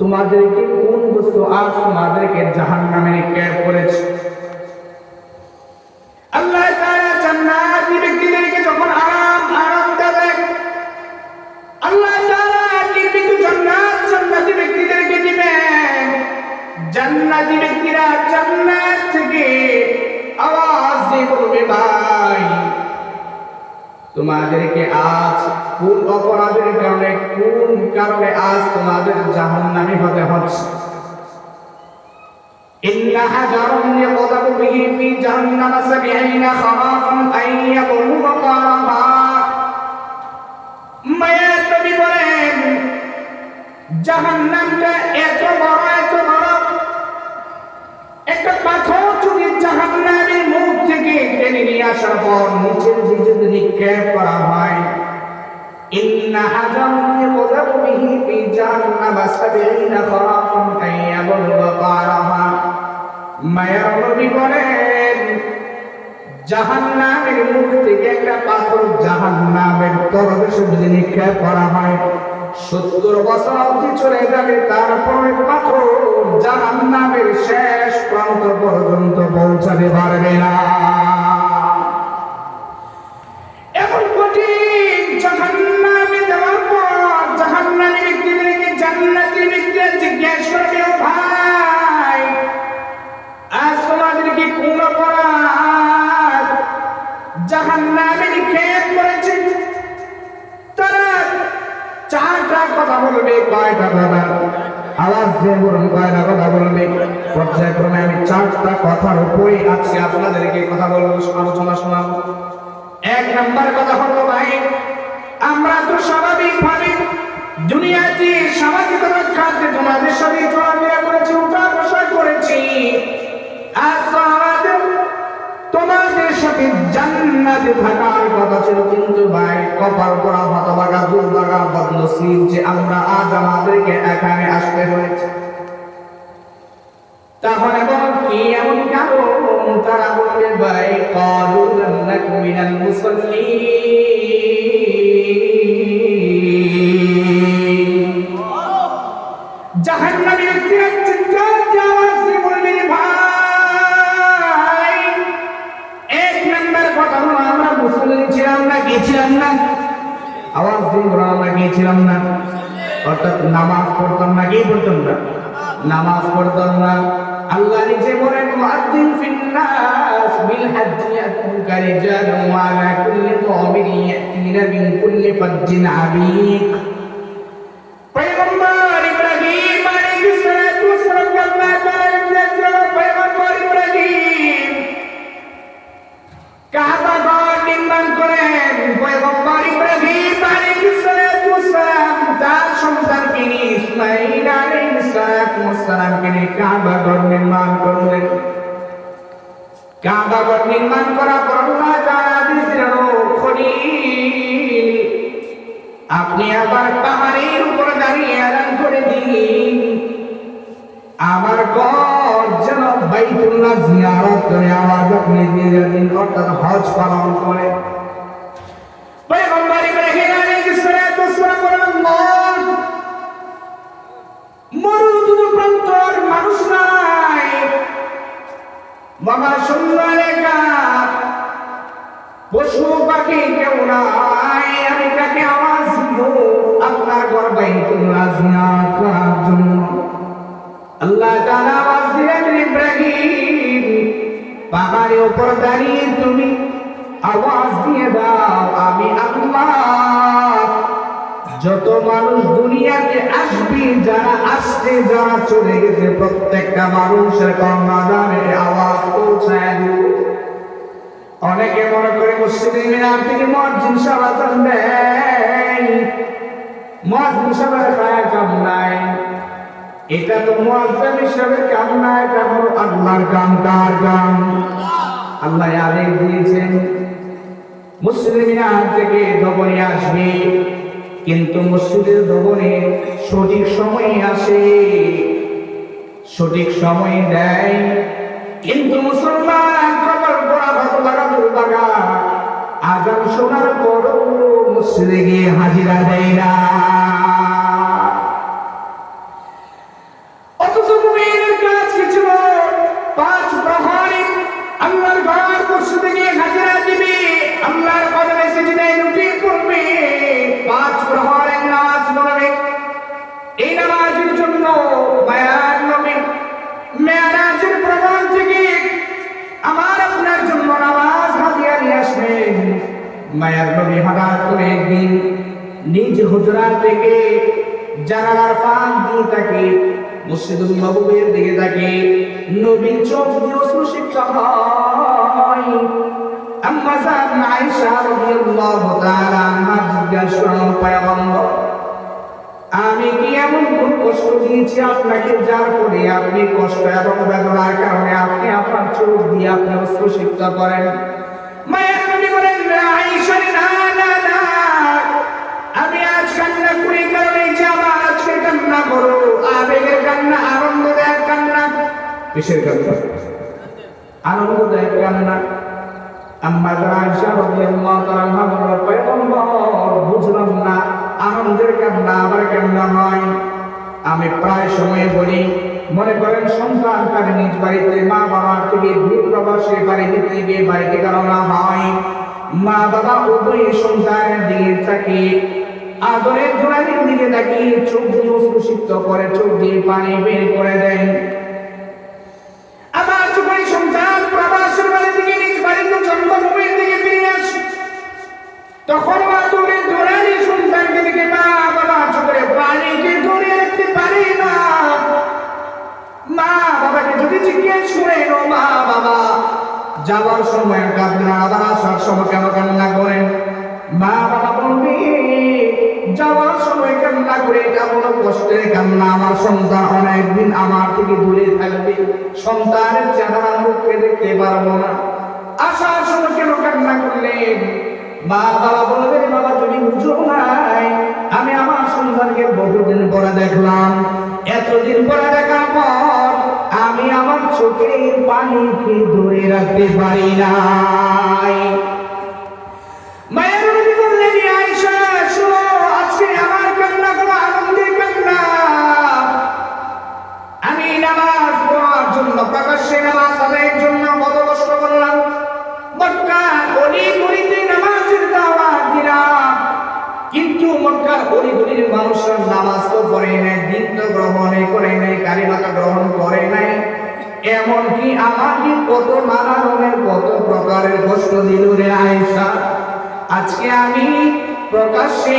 তোমাদেরকে কোন বস্তু আজ তোমাদেরকে জাহান্নামে নিক্ষেপ করেছে? আল্লাহ ব্যক্তিদেরকে যখন আরাম আরাম দেবেন, আল্লাহ জান্নাত ব্যক্তিরা জান্নাত থেকে আওয়াজ দিয়ে বলবে ভাই তোমাদেরকে আজ কোন অপরাধের কারণে কোন কারণে আজ তোমাদের জাহান্নামী হতে হচ্ছে إن حجرا يقذف به في جهنم سبعين خرافا أن يبلغ قربا মায়ের নবী বলেন জাহান্নামটা এত বড় এত বড় একটা পাথর যদি জাহান্নামের মুখ থেকে টেনে নিয়ে আসার পর নিচের দিকে যদি নিক্ষেপ করা হয় জাহান্নাম নিক্ষেপ করা হয়, সত্তর বছর অবধি চলে যাবে তারপরে পাথর জাহান্নামের যে আমরা আজ আমাদেরকে এখানে আসতে হয়েছে তাহলে বল কি এমন কারণ তারা বলবে ভাই, কলু মিনাল আমরা মুসলিম ছিলাম না, গেছিলাম না। আওয়াজ আমরা গিয়েছিলাম না। অর্থাৎ নামাজ পড়তাম না কি পড়তাম না নামাজ পড়তাম না। আল্লাহ নিজে বলেন মুআদ্দিন ফিন্নাস বিল হজ্জ ইয়াতুকা রিজালুন ওয়া আলা কুল্লি দামিরিন ইয়াতিনা মিন কুল্লি ফাজ্জিন আমিক কাবা ঘর নির্মাণ করলেন। কাবা ঘর নির্মাণ করার পর আল্লাহ দিয়েছিলেন খলিল, আপনি আবার পাহাড়ের উপর দাঁড়িয়ে এলান করে দিন। আমার ঘর যেন বাইতুল্লাহ জিয়ারত করে আওয়াজ আপনি দিয়ে দিন অর্থাৎ হজ পালন করে। সুন্দর একা পশু পাখি কেউ নাই, আমি তাকে আওয়াজ আপনার ঘর বাইতুল্লাহ জিয়ারত করার জন্য। আল্লাহ তাআলা আওয়াজ দিলেন, ইব্রাহিম পাহাড়ের উপর দাঁড়িয়ে তুমি আওয়াজ দিয়ে দাও, আমি আল্লাহ যত মানুষ দুনিয়াতে আসবে, যারা আসছে, যারা চলে গেছে, প্রত্যেকটা মানুষের কর্মাদানে আওয়াজ পৌঁছায় অনেকে মনে করে মসজিদের মিনার থেকে মসজিদ সমাধান দেয়। মসজিদ সবার খায় কাম নাই এটা তো মুআজ্জাম হিসাবে কাম না, এটা হলো আল্লাহর কাম কার কাম। আল্লাহ আদেশ দিয়েছেন মুসলিমিনা থেকে দবনে আসবে। কিন্তু মসজিদের ভবনে সঠিক সময়ে আসে, সঠিক সময়ে দেয় কিন্তু মুসলমান কবর আজান শোনার পরও মসজিদে গিয়ে হাজিরা দেয় না। হুজরা থেকে জানালার ফাঁক দিয়ে তাকে মসজিদুল নববীর দিকে তাকে নবী চোখ দিয়ে অশ্রুসিক্ত হয়। আম্মা জান আয়েশা রাদিয়াল্লাহু তাআলা আনহা জিজ্ঞাসা করেন পয়গম্বর, আমি কি এমন কোন কষ্ট দিয়েছি আপনাকে যার করে আপনি কষ্ট এবং বেদনার কারণে আপনি আপনার চোখ দিয়ে আপনি অশ্রুসিক্ত করেন? কিসের কান্না আনন্দদায়ক কান্না আম্মা আয়েশা রাদিয়াল্লাহু না, আনন্দের কান্না আবার কান্না হয়। আমি প্রায় সময় বলি, মনে করেন সন্তান তার নিজ বাড়িতে মা বাবার থেকে দূর প্রবাসে বাড়ি যেতে গিয়ে বাড়িতে কারণা হয়। মা বাবা উভয় সন্তানের দিকে তাকে আদরের ধরানির দিকে তাকিয়ে চোখ দিয়ে অশ্রুসিক্ত করে, চোখ দিয়ে পানি বের করে দেয় তখন মা যাওয়ার সময় কাঁদনা আবার আসার সময় কেন কান্না করেন মা বাবা বলবে যাওয়ার সময় কান্না করে এটা কোনো কষ্টের কান্না আমার সন্তান অনেকদিন আমার থেকে দূরে থাকবে। সন্তানের চেহারা মুখে দেখতে পারব না। আসার সময় কেন কান্না করলেন মা বাবা বলবেন বাবা, তুমি বুঝো নাই, আমি আমার সন্তানকে বহুদিন পরে দেখলাম। এতদিন পরে দেখার পর আমি আমার চোখের পানিকে ধরে রাখতে পারি নাই। মায়ের নবী বললেন, "এ শোনো, আজকে আমার কান্না কোনো আনন্দের কান্না। আমি নামাজ পড়ার জন্য প্রকাশ্যে নামাজ আদায়ের জন্য তো গ্রহণে করে নাই কালিমাতা গ্রহণ করে নাই। এমনকি আমাকে কত নানা রঙের, কত প্রকারের কষ্ট দিল রে আয়েশা। আজকে আমি প্রকাশ্যে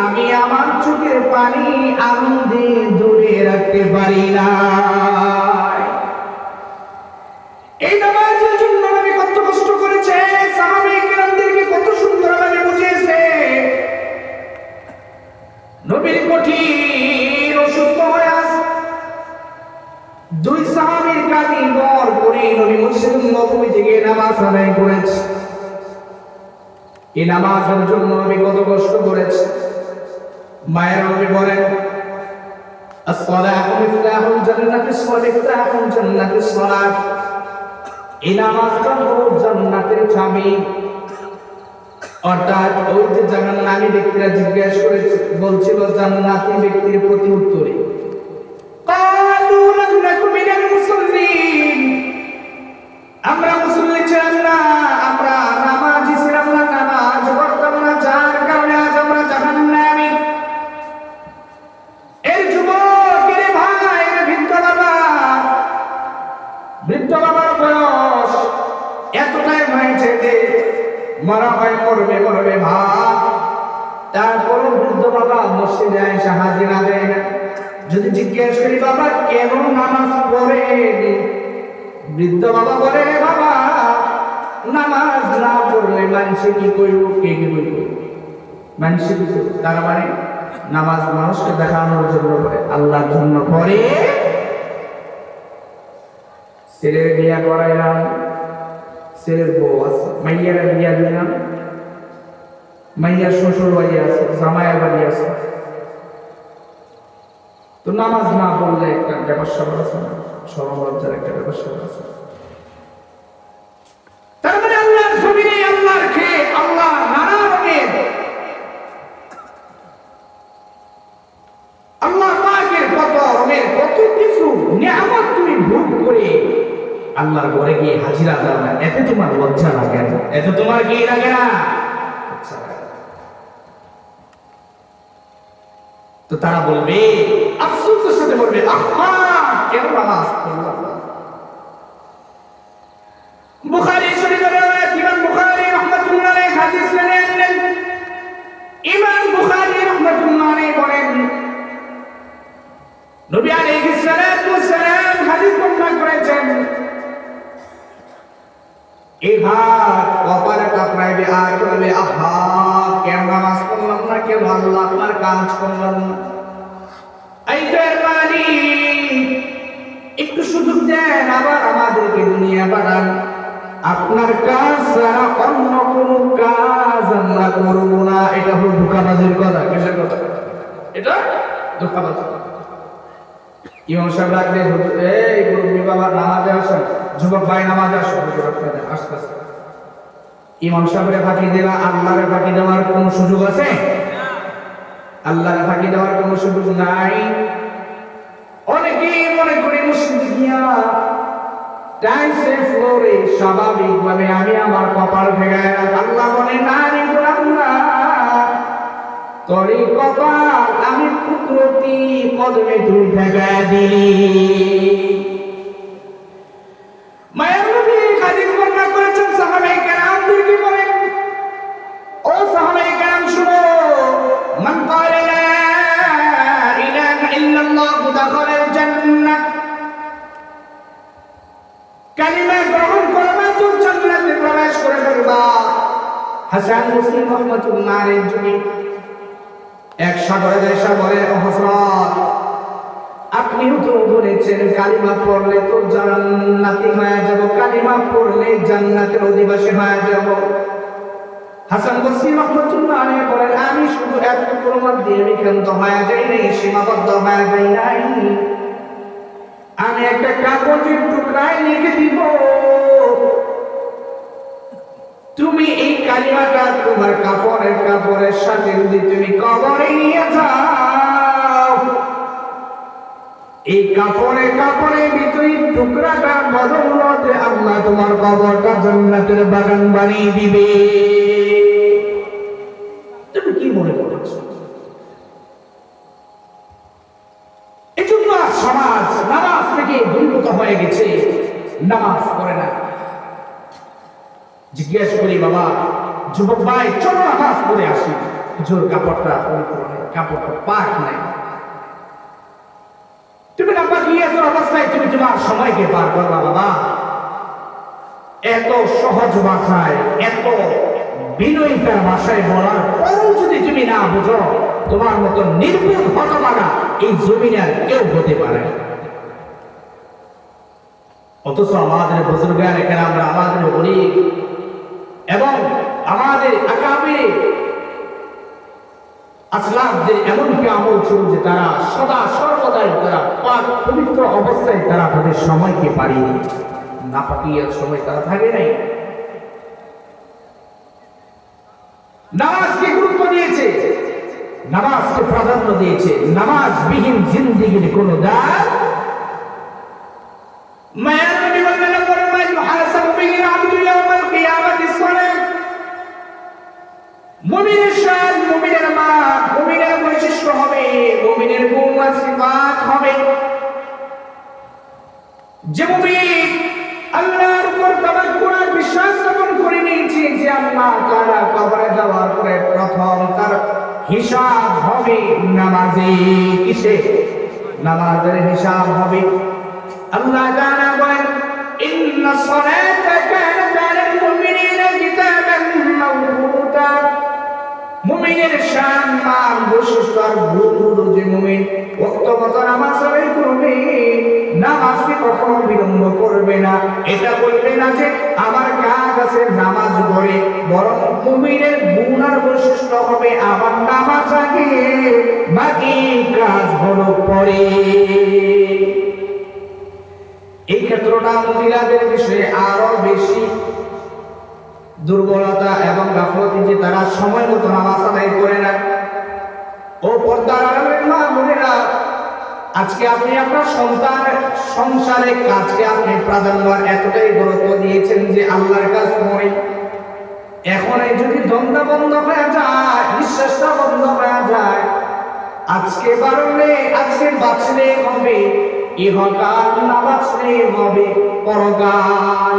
আমি আমার চোখের পানি আনন্দে ধরে রাখতে পারি না। এই নামাজের জন্য নবী কত কষ্ট করেছে সাহাবায়ে কেরামদেরকে কত সুন্দরভাবে বুঝিয়েছে নবীর কঠিন অসুস্থ হয়ে আছে দুই সাহাবীর কাঁধে বর করে নবী মসজিদ নবী থেকে নামাজ আদায় করেছে এই নামাজের জন্য নবী কত কষ্ট করেছে মায়ের নবী বলেন الصلاة مفتاح الجنة ومفتاح الجنة الصلاة এই নামাজটা হলো জান্নাতের চাবি অর্থাৎ ওই যে ব্যক্তিরা জিজ্ঞেস করে বলছিল, জান্নাতি ব্যক্তির প্রতি উত্তরে। আমরা মুসল্লি ছিলাম না। এসে হাজিরা দেয়। যদি জিজ্ঞেস করি, বাবা কেন নামাজ পড়ে বৃদ্ধ বাবা বলে, বাবা, নামাজ না পড়লে মানুষে কি কইব কে কি কইব মানুষে কি? তার মানে নামাজ মানুষকে দেখানোর জন্য পড়ে, আল্লাহর জন্য পড়ে। ছেলের বিয়া করাইলাম, ছেলের বউ আছে, মাইয়ারা বিয়া দিলাম। মাইয়ার শ্বশুর বাড়ি আছে, জামাইয়ের বাড়ি আছে। তো নামাজ না পড়লে একটা ব্যাপার স্যাপার আছে না? সরম একটা ব্যাপার স্যাপার আছে। মানে আল্লাহর আল্লাহ ঘরে গিয়ে হাজিরা দাও না? এতে তোমার লজ্জা লাগে না। এতে তোমার লাগে না। তো তারা বলবে আফসোসের সাথে বলবে আহা কেন নামাজ সাহেব রাখলে এই বাবা নামাজে আসেন, যুবক ভাই নামাজে ইমাম ফাঁকি দেওয়া, আল্লাহরে ফাঁকি দেওয়ার কোনো সুযোগ আছে? আল্লাহর ফাঁকি দেওয়ার কোনো সুযোগ নাই? অনেকেই মনে করে মসজিদে গিয়া টাইসে ফ্লোরে স্বাভাবিকভাবে আমি আমার কপাল ভেঙে আল্লাহ বলে, না রে তোরই কপাল, আমি কুদরতি কদমে তুই ভেঙে দিলি। মায়ের নবী বর্ণনা করেছেন, সাহাবায়ে কেরামদের কি বলেন ও সাহাবায়ে কেরাম, শুনো, মান ক্বালা প্রবেশ করে ফেলবা। হাসান মুসলিম রহমাতুল্লাহ আলাইহি আপনিও তো বলেছেন কালিমা পড়লে তো জান্নাতি হয়ে যাব। কালিমা পড়লে জান্নাতের অধিবাসী হয়ে যাব। হাসান বসরি রহমতুল্লাহ আলাইহি বলেন, আমি শুধু এত প্রমাণ দিয়ে বিক্রান্ত হয়ে যাই নাই, সীমাবদ্ধ হয়ে যাই নাই। আমি একটা কাগজের টুকরায় লিখে দিব। তুমি এই কালিমাটা তোমার কাপড়ের কাপড়ের সাথে যদি তুমি কবরে নিয়ে যাও, এই কাপড়ে কাপড়ে ভিতরে টুকরাটা বদৌলতে আল্লাহ তোমার কবরটা জান্নাতের বাগান বানিয়ে দিবে। তুমি কি মনে করেছ? সমাজ নামাজ থেকে দুর্গত হয়ে গেছে। নামাজ পড়ে না। জিজ্ঞেস করি, বাবা, যুবক ভাই, চলো নামাজ পড়ে আসি। জোর কাপড়টা কাপড়টা পাক নাই। তুমি না পাকিয়ে এত অবস্থায় তুমি তোমার সময়কে পার করবা, বাবা। এত সহজ ভাষায়, এত বিনয়িতার ভাষায় বলার পরও যদি তুমি না বুঝো, তোমার মতো নির্বোধ হতবাগা এই জমিনে আর কেউ হতে পারে অথচ আমাদের বুজুর্গান এখানে আমরা আমাদের গরিব এবং আমাদের আগামী আসলামদের এমন কি আমল ছিল যে তারা সদা সর্বদাই তারা পাক পবিত্র অবস্থায় তারা তাদের সময়কে পারিয়ে না পাকিয়ার সময় তারা থাকে নাই। নামাজকে গুরুত্ব দিয়েছে, নামাজকে প্রাধান্য দিয়েছে নামাজ বিহীন জিন্দিগির কোনো দান মায়ের মুমিনের সাথ মুমিনের মা মুমিনের বৈশিষ্ট্য হবে, মুমিনের গুণ সিফাত হবে। যে মুমিন আল্লাহর উপর তাওয়াক্কুল আর বিশ্বাস স্থাপন করে নিয়েছে, যে আল্লাহ তাআলা কবরে যাওয়ার পরে প্রথম তার হিসাব হবে নামাজে কিসে? নামাজের হিসাব হবে। আল্লাহ তাআলা বলেন, ইন্না সালাতাকা কানাত মুমিনিনা কিতাব মুমিনের শান মান বৈশিষ্ট্য আর গুণ হলো যে মুমিন। ওয়াক্তগত নামাজ আদায় করবে, নামাজকে কখনো বিলম্ব করবে না। এটা বলবে না যে আমার কাজ আছে, নামাজ পড়ে। বরং মুমিনের গুণ আর বৈশিষ্ট্য হবে আমার নামাজ আগে, বাকি কাজ হলো পরে। এই ক্ষেত্রটা মহিলাদের বিষয়ে আরও বেশি দুর্বলতা এবং গাফলতি যে তারা সময় মতো নামাজ আদায় করে না। ও পর্দার আড়ালের মা বোনেরা, আজকে আপনি আপনার সন্তান সংসারে কাজকে আপনি প্রাধান্য এতটাই গুরুত্ব দিয়েছেন যে আল্লাহর কাজ করে এখন এই যদি দ্বন্দ্ব বন্ধ হয়ে যায় বিশ্বাসটা বন্ধ হয়ে যায়, আজকে পারলে আজকে বাঁচলে হবে, ইহকাল না বাঁচলে হবে পরকাল।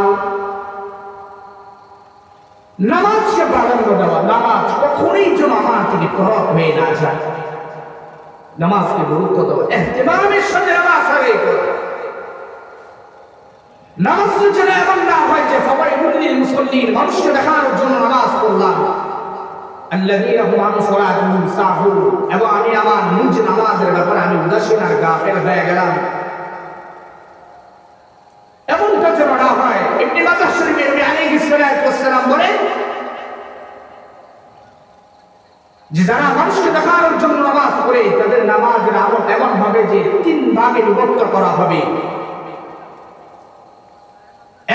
নামাজকে প্রাধান্য দেওয়া, নামাজ কখনোই যেন আমার থেকে তরক হয়ে না যায়। নামাজকে গুরুত্ব দেওয়া, এহতেমামের সাথে নামাজ আদায় করা। নামাজ যেন এমন না হয় যে সবাই মুসলিম মুসল্লির মানুষকে দেখানোর জন্য নামাজ পড়লাম। আল্লাযীন হুম আন সালাতিহিম সাহুন। এবং আমি আমার নিজ নামাজের ব্যাপারে আমি উদাসীন আর গাফেল হয়ে গেলাম। এমনটা যেন না হয়। ইবনে মাজাহ শরীফে নবী আলাইহিস ওয়াসসালাম বলেন যে যারা মানুষকে দেখানোর জন্য নামাজ পড়ে, তাদের নামাজের আমল এমন ভাবে যে তিন ভাগে বিভক্ত করা হবে।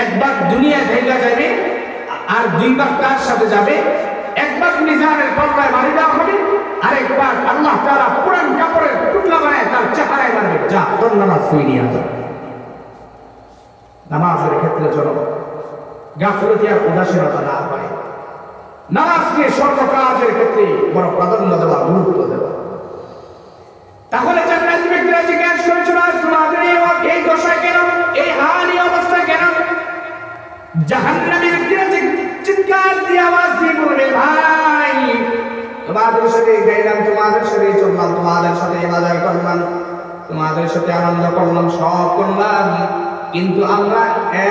এক ভাগ দুনিয়া ভেঙে যাবে, আর দুই ভাগ তার সাথে যাবে। এক ভাগ নিজানের পাল্লায় মারি দেওয়া হবে আরেক ভাগ আল্লাহ তারা পুরান কাপড়ের টুকলা বানায় তার চেহারায় মারবে। যা তোর নামাজ তুই নিয়ে নামাজের ক্ষেত্রে যেন গাফলতি আর উদাসীনতা না হয়। নামাজকে সর্বকাজের ক্ষেত্রে বড় প্রাধান্য দেওয়া, গুরুত্ব দেওয়া। তাহলে জান্নাতি ব্যক্তিরা জিজ্ঞাসা করেছিল তোমাদের এই দশা কেন? এই হাল, এই অবস্থা কেন? জাহান্নামী ব্যক্তিরা চিৎকার দিয়ে আওয়াজ দিয়ে বলবে, ভাই, তোমাদের সাথে গাইলাম, তোমাদের সাথে চললাম, তোমাদের সাথে বাজার করলাম, তোমাদের সাথে আনন্দ করলাম, সব করলাম। কিন্তু আমরা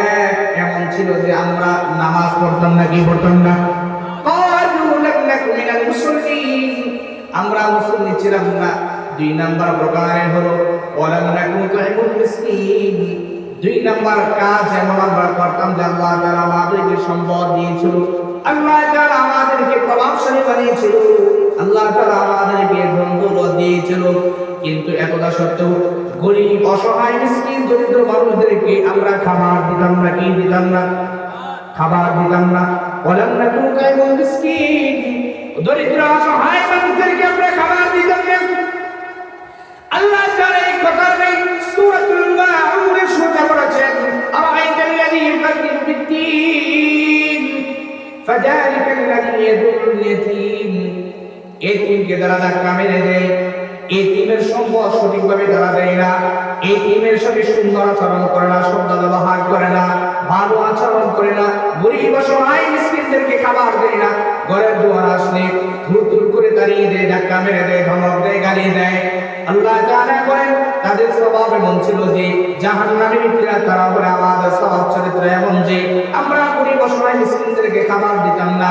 এক, এমন ছিল যে আমরা নামাজ পড়তাম না, কি পড়তাম না? আমরা মুসলিম ছিলাম না। দুই নাম্বার প্রকারে হলো ওয়ালাম নাকুন তুইমুল মিসকিন। দুই নাম্বার কাজ এমন আমরা করতাম যে আল্লাহ তাআলা আমাদেরকে সম্পদ দিয়েছিল, আল্লাহ তাআলা আমাদেরকে প্রভাবশালী বানিয়েছিল, আল্লাহ তাআলা আমাদেরকে ধন দিয়েছিল। কিন্তু এতটা সত্ত্বেও গরিব, অসহায়, মিসকিন, দরিদ্র মানুষদেরকে আমরা খাবার দিতাম না, কি দিতাম না? খাবার দিতাম না। ওলাম না কোন কাইমুল মিসকিন। দরিদ্র অসহায় মানুষদেরকে আমরা খাবার দিতাম না আল্লাহ তাআলা এই কথা নেই সূরাতুল মাউনের শুরুতে বলেছেন আরাইতাল্লাযী ইউকাযযিবু বিদ্দীন ফাযালিকা আল্লাযী ইয়াদুল ইয়াতীম এতিমকে যারা ধাক্কা মেরে দেয় এতিমের সম্পদ সঠিকভাবে তারা দেয় না। এতিমের সাথে সুন্দর আচরণ করে না, শব্দ ব্যবহার করে না, ভালো আচরণ করে না, গরিব অসহায় মিসকিনদেরকে খাবার দেয় না ঘরের দুয়ার আসলে ধুর ধুর করে দাঁড়িয়ে দেয়, ধাক্কা মেরে দেয়, ধমক দেয় গালি দেয়। আল্লাহ জানা করেন তাদের স্বভাব এমন ছিল যে, জাহান্নামী ব্যক্তিরা তারা বলে, আমাদের স্বভাব চরিত্র এমন যে, আমরা গরিব অসহায় মিসকিনদেরকে খাবার দিতাম না।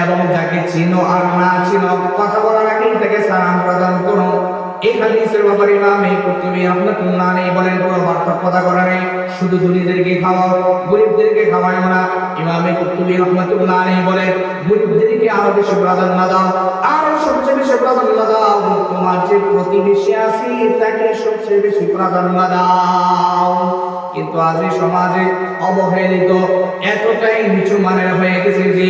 এবং যাকে চিনো আর না চিনো, কথা বলার আগেই তাকে সালাম প্রদান করো। এই হাদিসের ব্যাপারে ইমাম কুতুবি রহমাতুল্লাহ আলাইহি বলেন, কোনো পার্থক্যতা করা নেই, শুধু ধনীদেরকে খাওয়াও, গরিবদেরকে খাওয়ায় না। ইমাম কুতুবি রহমাতুল্লাহ আলাইহি বলেন, গরিবদেরকে আরও বেশি প্রাধান্য দাও, আরও সবচেয়ে বেশি প্রাধান্য দাও, তোমার যে প্রতিবেশী আছে, তাকে সবচেয়ে বেশি প্রাধান্য দাও। কিন্তু আজ সমাজে অবহেলিত এতটাই নিচু মানের হয়ে গেছে যে,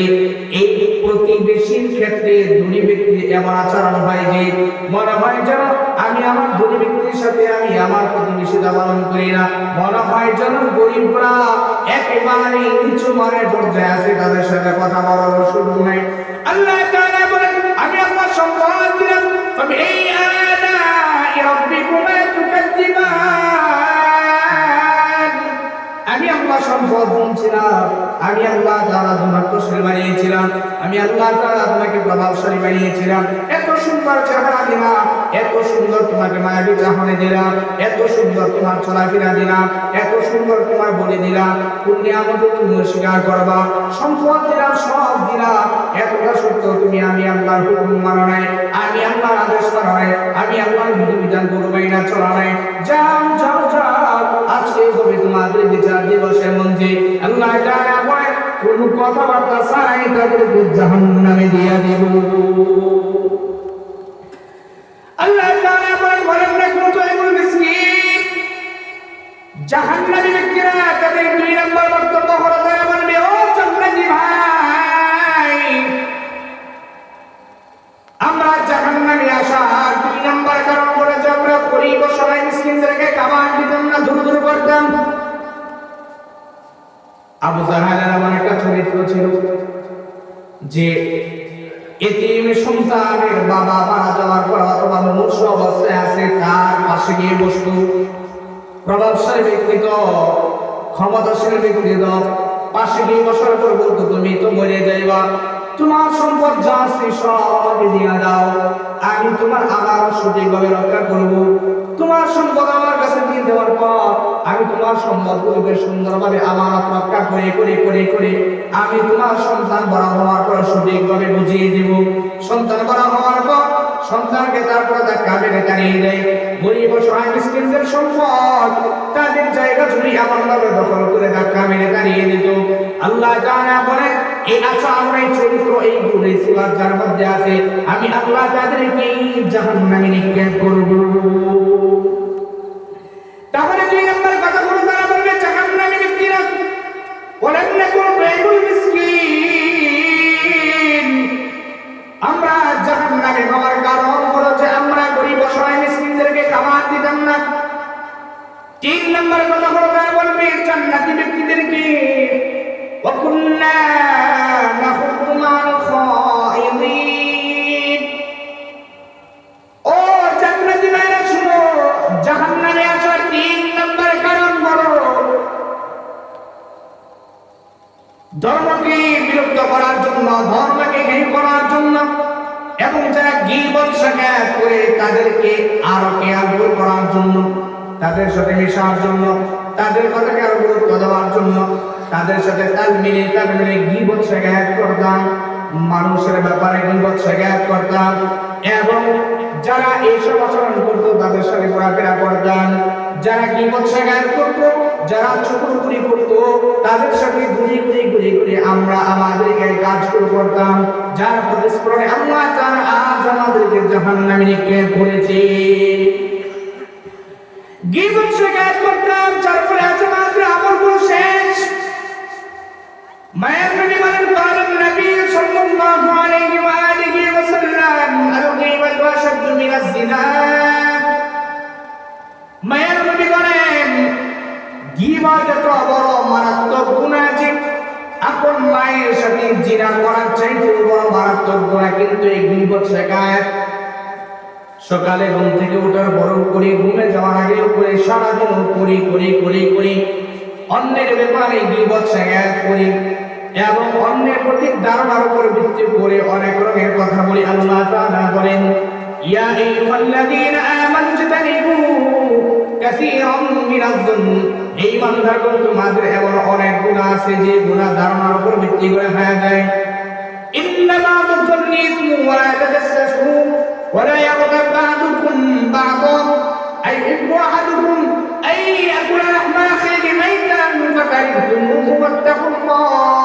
এই প্রতিবেশীর ক্ষেত্রে ধনী ব্যক্তি এমন আচরণ হয় যে, মনে হয় যেন আমি আমার ধনী ব্যক্তির সাথে আমি আমার প্রতিবেশী পালন করি না। মনে হয় যেন গরিবরা একেবারে কিছু মানের পর্যায়ে আছে, তাদের সাথে কথা বলার সুযোগ নেই। আল্লাহ আমি আমার সম্পদ দিলাম। আমি এই আমি সম্পদ দিয়েছিলাম আমি আল্লাহ তাআলা তোমার কুশল বানিয়েছিলাম। আমি আল্লাহ তাআলা তোমাকে প্রভাবশালী বানিয়েছিলাম। এত সুন্দর চেহারা দিলাম। এত সুন্দর তোমাকে মায়াবী চাহনে দিলাম। এত সুন্দর তোমার চলাফেরা দিলাম। এত সুন্দর তোমার বলে দিলাম। পুণ্যে আমাদের তুমি স্বীকার করবা। সম্পদ দিলাম, সব দিলাম। এতটা সত্য তুমি আমি আল্লাহর হুকুম মানো নাই। আমি আল্লাহর আদেশ মানো নাই। আমি আল্লাহর বিধি বিধান করবাই না চলা নাই। যাও যাও যাও। আজকে হবে তোমাদের বিচার মধ্যে আল্লাহ তাআলা বলে, কোন কথাবার্তা ছাড়াই তাদেরকে জাহান্নামে দিয়া দেব। আল্লাহ বলেন না, কোন জাহান্নামী ব্যক্তিরা তাদের দুই নম্বর বক্তব্য হলো, তারা বলবে, ও জান্নাতি ভাই, আমরা জাহান্নামে আসার দুই নম্বর কারণ বলে যে আমরা গরিব চরিত্র ছিল যে সন্তানের বাবা মারা যাওয়ার পর অথবা মনুষ্য অবস্থায় আছে, তার পাশে গিয়ে বসতো প্রভাবশালী ব্যক্তি ক্ষমতাশীল পাশে গিয়ে বসার পর বলতো, তুমি তো মরে যাইবা। তোমার সম্পদ যা আছে সব আমাকে দিয়ে দাও। আমি তোমার আবার সঠিকভাবে রক্ষা করব। তোমার সম্পদ আমার কাছে দিয়ে দেওয়ার পর আমি তোমার সম্পদগুলোকে সুন্দরভাবে আমার রক্ষা করে করে করে করে। আমি তোমার সন্তান বড় হওয়ার পর সঠিকভাবে বুঝিয়ে দেব। সন্তান বড় হওয়ার পর সন্তানকে তারপরে ধাক্কা মেরে দাঁড়িয়ে দেয় গরিব সহায় মিসকিনদের সম্পদ তাদের জায়গা জুড়ে ভাবে দখল করে ধাক্কা মেরে দাঁড়িয়ে দিত আল্লাহ জানা বলেন এই আচরণ এই চরিত্র, এই গুণ, এই যার মধ্যে আছে, আমি আল্লাহ তাদেরকে জাহান্নামে নিক্ষেপ করব। সাকাত করে তাদেরকে আরও কেয়ারফুল করার জন্য, তাদের সাথে মেশার জন্য, তাদের কথাকে আরও গুরুত্ব দেওয়ার জন্য, তাদের সাথে তাল মিলে তাল মিলে গিবত সাকাত করতাম, মানুষের ব্যাপারে গিবত সাকাত করতাম, এবং যারা এইসব আচরণ করতো তাদের সাথে ঘোরাফেরা করতাম। যারা বিপদসা গায়ন করত, যারা চুকুরগুড়ি করত, তাদের সাথে গুলি গুলি গুলি করে আমরা আমাদের গায়ে কাজ করতাম যার প্রতিস্পরণে আল্লাহ তার আজ আমাদেরকে জাহান নামে নিক্ষেপ করেছে। করতাম, যার ফলে আজ আমাদের আমল শেষ। মায়ের নবী বলেন কালাম নবী আরও মায়ের নবী বলেন গিবত এত বড় মারাত্মক গুনাহ যে আপন মায়ের সাথে জিনা করার চাইতে বড় মারাত্মক গুনাহ কিন্তু এই গিবত শেখায়। সকালে ঘুম থেকে ওঠার পর করে ঘুমে যাওয়ার আগেও করে সারাদিনও করি করি করি করি অন্যের ব্যাপারে গিবত শেখায়, করি এবং অন্যের প্রতি ধারণার উপর ভিত্তি করে অনেক রকমের কথা বলি আল্লাহ তাআলা বলেন, ইয়া আইয়ুহাল্লাযীনা আমানু ইজতানিবু। কাসীরাম মিনাজ-যুন এই বান্দাগণ তোমাদের এমন অনেক গুনাহ আছে যে গুণা ধারণার উপর ভিত্তি করে হয়ে যায়। ইন্নামা তুযন্নি ইসমু ওয়া তাজাসসু ওয়া লা ইয়াগতাব বা'দুকুম বা'দা। আইহিব্বু আহাদুকুম, আই ইয়াকুলা লাহমা আখিহি মাইতান ফাকারিহতুমুহু ওয়াত্তাকুল্লাহ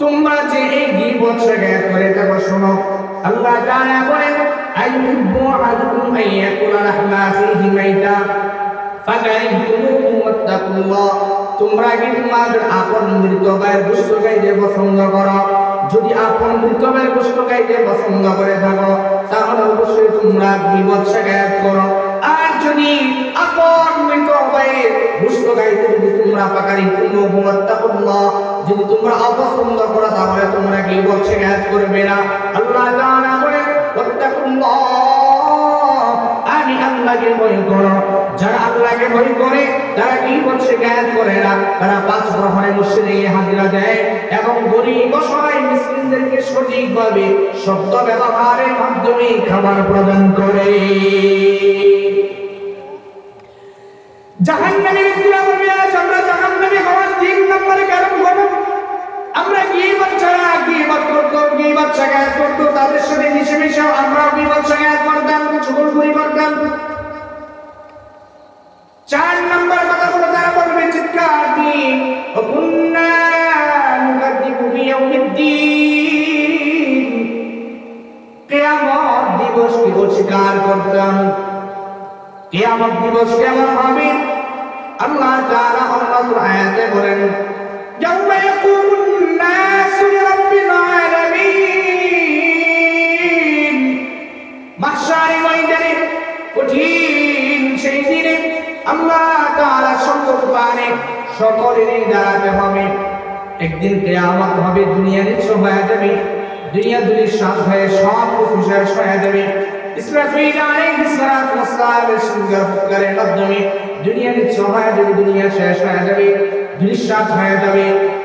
তোমরা যে এই গীবত শেখায়াত করে থাকো শোনো আল্লাহ তাআলা বলেন, আইয়ুহিব্বু আহাদুকুম আইয়াকুলা লাহমা আখিহি মাইতা ফাকারিহতুমুহু ওয়াত্তাকুল্লাহ। তোমরা কি তোমাদের আপন মৃত ভাইয়ের গোশত খাইতে পছন্দ করো। যদি আপন মৃত ভাইয়ের গোশত খাইতে পছন্দ করে থাকো, তাহলে অবশ্যই তোমরা বিপদ শেখায়ত করো। আর যদি আপন মৃত ভাইয়ের গোশত খাইতে যদি তোমরা কোনো ওয়াত্তাকুল্লাহ যদি তোমরা অপছন্দ করো তাহলে তোমরা কি বিপদ শেখায়ত করবে না? আল্লাহ আমি আল্লাহকে করো। যারা আল্লাহকে করে, তারা করে না? তারা পাঁচ গিয়ে হাজিরা দেয় এবং গরিব সঠিকভাবে শব্দ ব্যবহারের মাধ্যমে খাবার প্রদান করে। জাহান্নামী ব্যক্তিরা আমরা জাহান্নামী হওয়ার তিন নম্বরে কারণ হব। আমরা গিবাদ ছাড়া গিবাদ করতাম গিবাদ শাকায়াত করতাম তাদের সাথে মিশে মিশে আমরা গিবাদ শাকায়াত করতাম চুগলখুরি করতাম। চার নম্বর কথা বলে তারা বলবে, চিৎকার দিয়ে কুন্না মুকাদ্দিবু অস্বীকার করতাম। দিবস কেমন হবে? আল্লাহ তাআলা অন্যতর বলেন, ইয়াউমা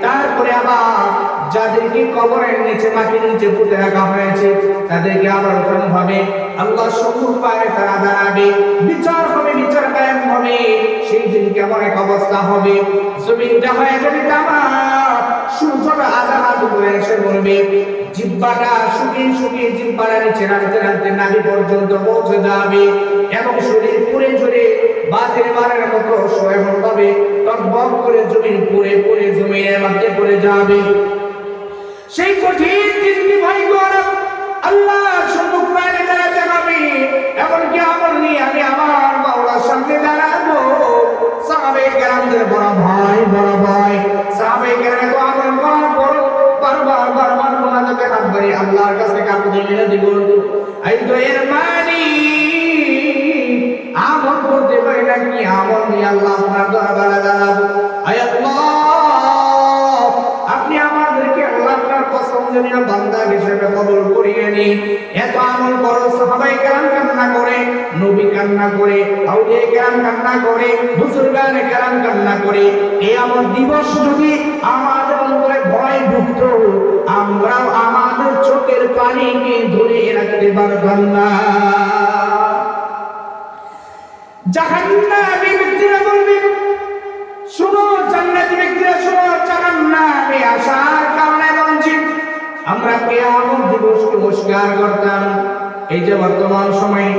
তারপরে আবার যাদেরকে কবরের নিচে, মাটির নিচে পুঁতে রাখা হয়েছে, তাদেরকে আবার হবে। আল্লাহ সম্মুখ পায়ে তারা দাঁড়াবে। বিচার হবে বিচার কায়েম হবে সেই দিন কেমন অবস্থা হবে। জমিনটা হয়ে যাবে তামা সূর্যটা আধা হাত উপরে এসে বলবে জিব্বাটা শুকিয়ে শুকিয়ে জিব্বাটা নিচে নামতে নামতে নাভি পর্যন্ত পৌঁছে যাবে এবং শরীর পুড়ে ঝরে বাতের মারের মতো এমন ভাবে টকবক করে জমিন পুড়ে পুড়ে জমিনের মধ্যে পড়ে যাবে। সেই কঠিন দিনটি ভয় করে আল্লাহ সম্মুখ দাঁড়াতে হবে এমনকি আমল নিয়ে আমি আমার বাউলার সামনে দাঁড়াবো সাহাবে কেরামদের বড় ভাই বড় ভাই। সাহাবে কেরামে তো আমল করার পর বারবার বারবার মোনাজাতে হাত ধরে আল্লাহর কাছে কাকুতি মিনতি দিব। এই তো এর মালিক আমল করতে পারি না কি আমল নিয়ে আল্লাহ আপনার দরবারে দাঁড়াবো। পছন্দনীয় বান্দা হিসেবে করিয়ে নিন এত আমল করো, সাহাবাই কেরাম কান্না করে, নবী কান্না করে কেরাম কান্না করে কেরাম কান্না করে। আমল দিবস যদি আমাদের অন্তরে ভয় আমরাও আমাদের চোখের পানিকে ধরে রাখতে পারতাম না। ব্যক্তিরা শুনো, জান্নাতি ব্যক্তিরা, শুনো, জাহান্নামে আসার কারণে আমরা কেয়ামত দিবসকে অস্বীকার করতাম। এই যে বর্তমান সময়ে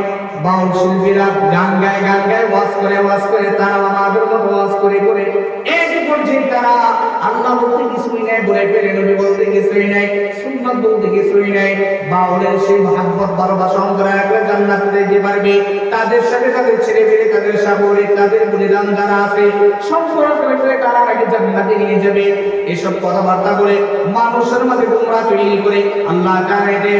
বাউল শিল্পীরা গান গায় গান গায়, ওয়াজ করে ওয়াজ করে, তারা আমাদের মতো ওয়াজ করে করে এক পর্যায়ে তারা আল্লাহ বলতে কিছুই নাই বলে ফেলে নবী বলতে কিছুই নাই। মানুষের মাঝে তোমরা তৈরি করে আল্লাহ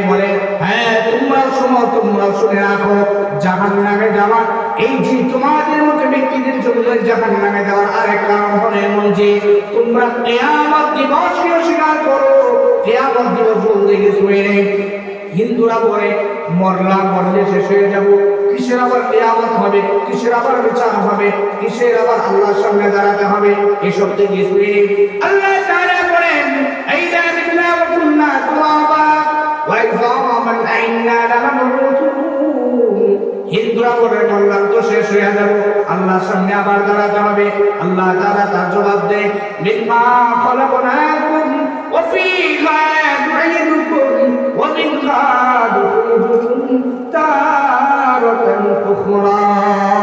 বলে হ্যাঁ তোমরা শোনো তোমরা শুনে রাখো। জাহান নামে যাওয়া, এই যে তোমাদের মতো ব্যক্তিদের জন্য জাহান নামে যাওয়ার আরেক কারণ হলো যে, তোমরা কেয়ামত দিবসকে অস্বীকার করো। কেয়ামত দিবস বলতে কিছুই নেই হিন্দুরা বলে, মরলা মরলে শেষ হয়ে যাব। কিসের আবার কেয়ামত হবে? কিসের আবার বিচার হবে? কিসের আবার আল্লাহর সামনে দাঁড়াতে হবে? এসব থেকে কিছুই নেই আল্লাহ তাআলা বলেন আইদা বিল্লাহ ওয়া কুন্না তুরাবা ওয়া ইযামান আইন্না হিন্দুরা বলে, মরলাম তো শেষ হয়ে যাব। আল্লাহর সামনে আবার দাঁড়াতে হবে। আল্লাহ তাআলা তার জবাব দেয় মিম্মা وفيها يعيدكم ومنها يخرجكم تارة أخرى.